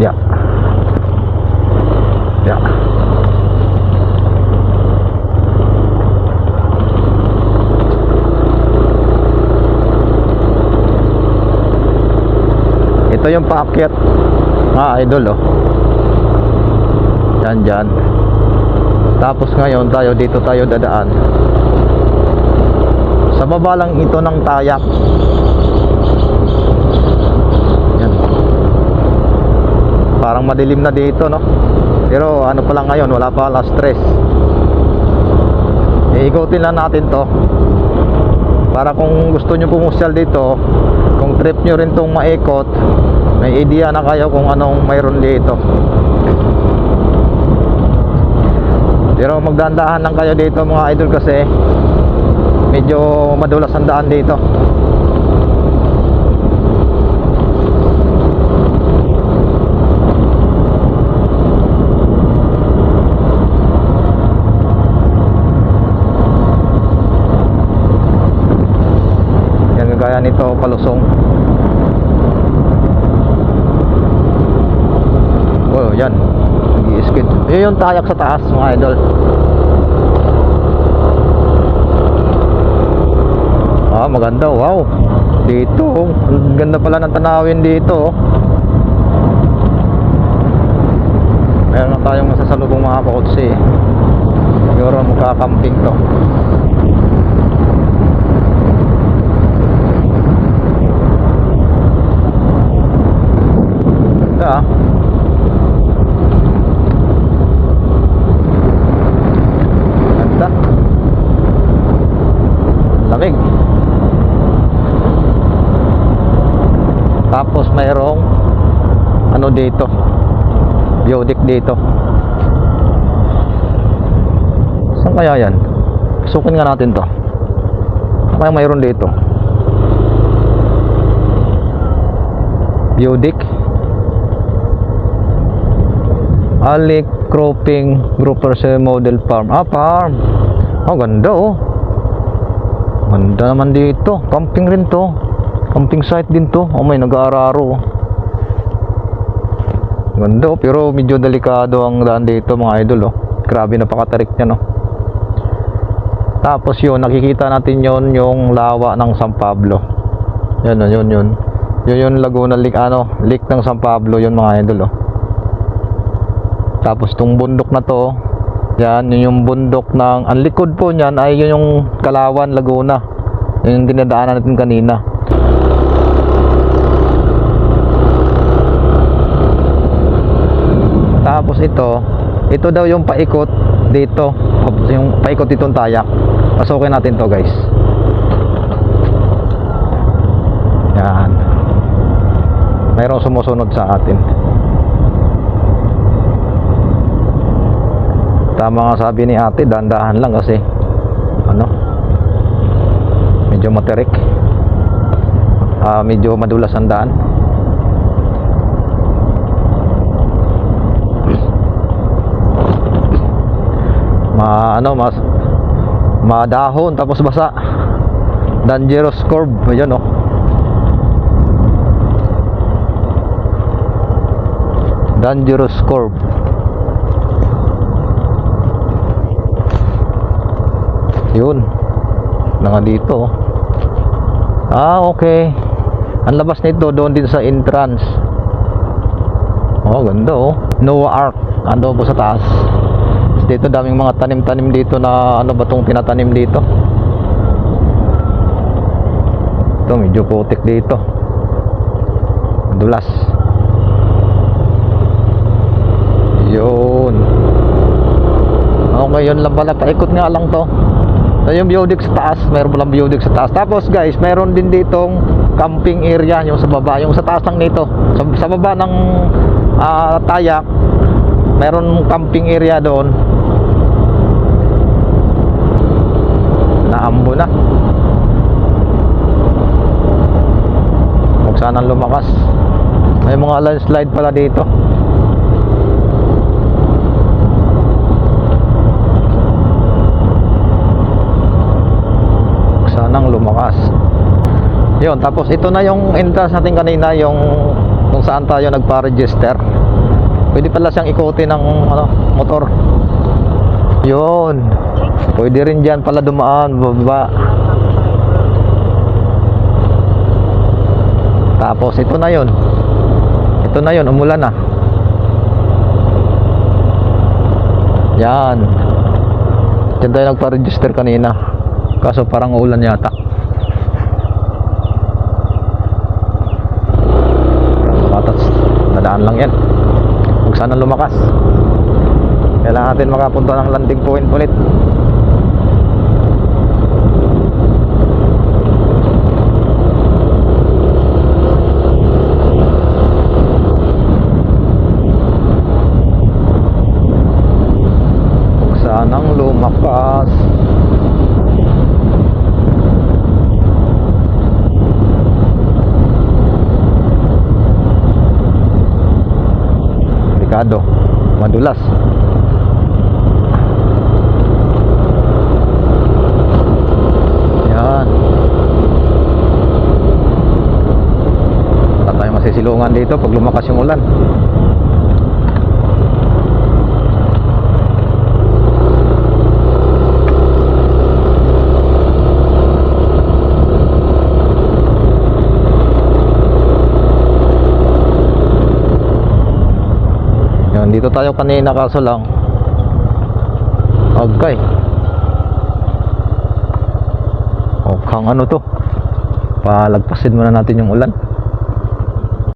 Yeah. Yeah. Ito yung paakyat ah, idol oh. Yan dyan. Tapos ngayon tayo dito tayo dadaan. Sa baba lang ito ng tayak. Parang madilim na dito, no? Pero ano pa lang ngayon, wala pa alas stress. Iikutin lang natin to. Para kung gusto nyo pumusyal dito, kung trip nyo rin tong maikot, may idea na kayo kung anong mayroon dito. Pero magdandahan lang kayo dito mga idol kasi medyo madulas ang daan dito. Yan nito palusong. Oh, yan. Nag-i-skid. Yun yung tayak sa taas, mga idol. Ah, maganda. Wow. Dito. Ang ganda pala ng tanawin dito. oh. Meron na tayong masasalubong mga kakotse. Siguro magkakamping to. Ganda ah. Ganda. Lamig. Tapos mayroong ano dito. Biodic dito. Saan kaya yan? Sukin nga natin to. Kaya mayroon dito? Biodic. Alik Cropping Groupers Model Farm. Ah, farm. Oh, ganda oh. Ganda naman dito. Camping rin to. Camping site din to. Oh, may nag-aararo. oh. Ganda oh, pero medyo delikado ang daan dito mga idol oh. Grabe napakatarik niya no. Tapos yun, nakikita natin yon yung lawa ng San Pablo. Yan yun, yun, yun. Yun yung Laguna Lake, ano, lake ng San Pablo, yun mga idol oh. Tapos tong bundok na to, yan, yun yung bundok ng, ang likod po niyan ay yun yung Kalawan, Laguna. Yun yung dinadaanan natin kanina. Tapos ito, ito daw yung paikot dito, yung paikot ditong tayak. Pasukin natin to guys. Yan. Mayroong sumusunod sa atin. Tama nga sabi ni ate, dandahan lang kasi ano, medyo materik. Ah, medyo madulas ang daan. Ma ano, mas madahon tapos basa. Dangerous curve, ayun oh. Dangerous curve. Yun. Na nga dito. oh. Ah, okay. Ang labas nito doon din sa entrance. Oh, ganda oh. Noah Ark. Ando po sa taas. Dito daming mga tanim-tanim dito na ano ba tong tinatanim dito. Ito medyo putik dito. Dulas. Yun. Okay, yun lang pala. Paikot nga lang to. So, yung biodic sa taas, mayroon palang biodic sa taas. Tapos guys, mayroon din ditong camping area yung sa baba, yung sa taas lang nito. Sa, sa baba ng ah, tayak, mayroon camping area doon. Naambo na. Huwag sanang lumakas. May mga landslide pala dito. Lumakas. Yun, tapos ito na yung entrance natin kanina, yung kung saan tayo nagpa-register. Pwede pala siyang ikutin ng ano, motor. Yun. Pwede rin dyan pala dumaan, bababa. Tapos ito na yun. Ito na yon umulan na. Yan. Diyan tayo nagpa-register kanina. Kaso parang ulan yata. Nadaan lang yan. Huwag sana lumakas. Kailangan natin makapunta ng landing point ulit. Sanang lumakas. Delikado. Madulas. Yan. Wala tayong masisilungan dito pag lumakas yung ulan. Yan, dito tayo kanina kaso lang. Okay. Mukhang ano to. Palagpasin muna natin yung ulan.